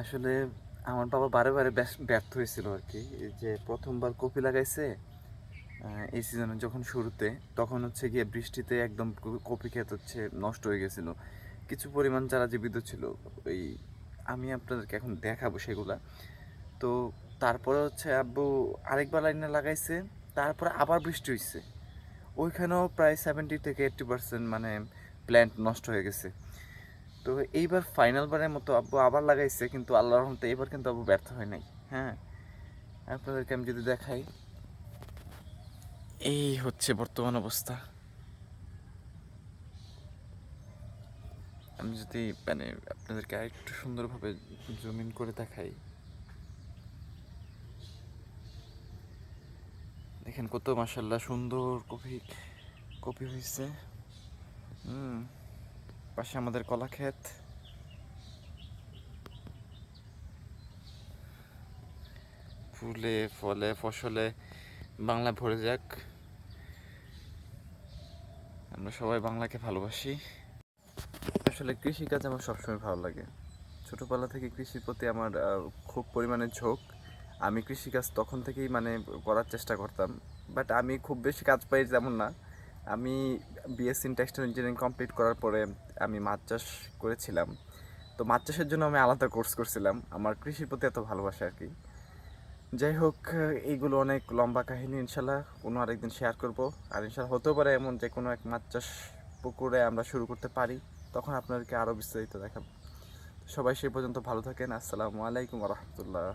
আসলে আমার বাবা বারে বারে ব্যর্থ হয়েছিল আর কি যে প্রথমবার কপি লাগাইছে এই সিজনে যখন শুরুতে, তখন হচ্ছে গিয়ে বৃষ্টিতে একদম কপি ক্ষেত হচ্ছে নষ্ট হয়ে গেছিল। কিছু পরিমাণ চারা জীবিত ছিল। ওই আমি আপনাদেরকে এখন দেখাবো সেগুলা। তো তারপরে হচ্ছে আব্বু আরেকবার লাইনে লাগাইছে, তারপরে আবার বৃষ্টি হয়েছে ওইখানেও প্রায় সেভেন্টি থেকে এইট্টি পার্সেন্ট মানে প্ল্যান্ট নষ্ট হয়ে গেছে। তো এইবার ফাইনাল বারের মতো আব্বু আবার লাগাইছে, কিন্তু আল্লাহর রহমতে এবার কিন্তু আব্বু ব্যর্থ হয় নাই হ্যাঁ? আপনাদেরকে আমি যদি দেখাই। এই হচ্ছে বর্তমান অবস্থা। আমি যদি মানে আপনাদেরকে আরেকটু সুন্দরভাবে জমিন করে দেখাই। দেখেন কত মাসাল্লাহ সুন্দর কপি কপি হয়েছে হুম। পাশে আমাদের কলা ক্ষেত। ফুলে, ফলে, ফসলে বাংলা ভরে যাক। আমরা সবাই বাংলাকে ভালোবাসি। আসলে কৃষিকাজ আমার সবসময় ভালো লাগে। ছোটোবেলা থেকে কৃষির প্রতি আমার খুব পরিমাণে ঝোঁক। আমি কৃষিকাজ তখন থেকেই মানে করার চেষ্টা করতাম। বাট আমি খুব বেশি কাজ পাই যেমন না। আমি BSc in textile engineering complete করার পরে আমি মাছ চাষ করেছিলাম। তো মাছ চাষের জন্য আমি আলাদা কোর্স করছিলাম। আমার কৃষির প্রতি এত ভালোবাসা আর কি। যাই হোক, এইগুলো অনেক লম্বা কাহিনী ইনশাল্লাহ কোনো আরেকদিন শেয়ার করব। আর ইনশাল্লাহ হতেও পারে এমন যে কোনো এক মাছ চাষ পুকুরে আমরা শুরু করতে পারি, তখন আপনাদেরকে আরও বিস্তারিত দেখাবো। সবাই সেই পর্যন্ত ভালো থাকেন। আসসালামু আলাইকুম রহমতুল্লাহ।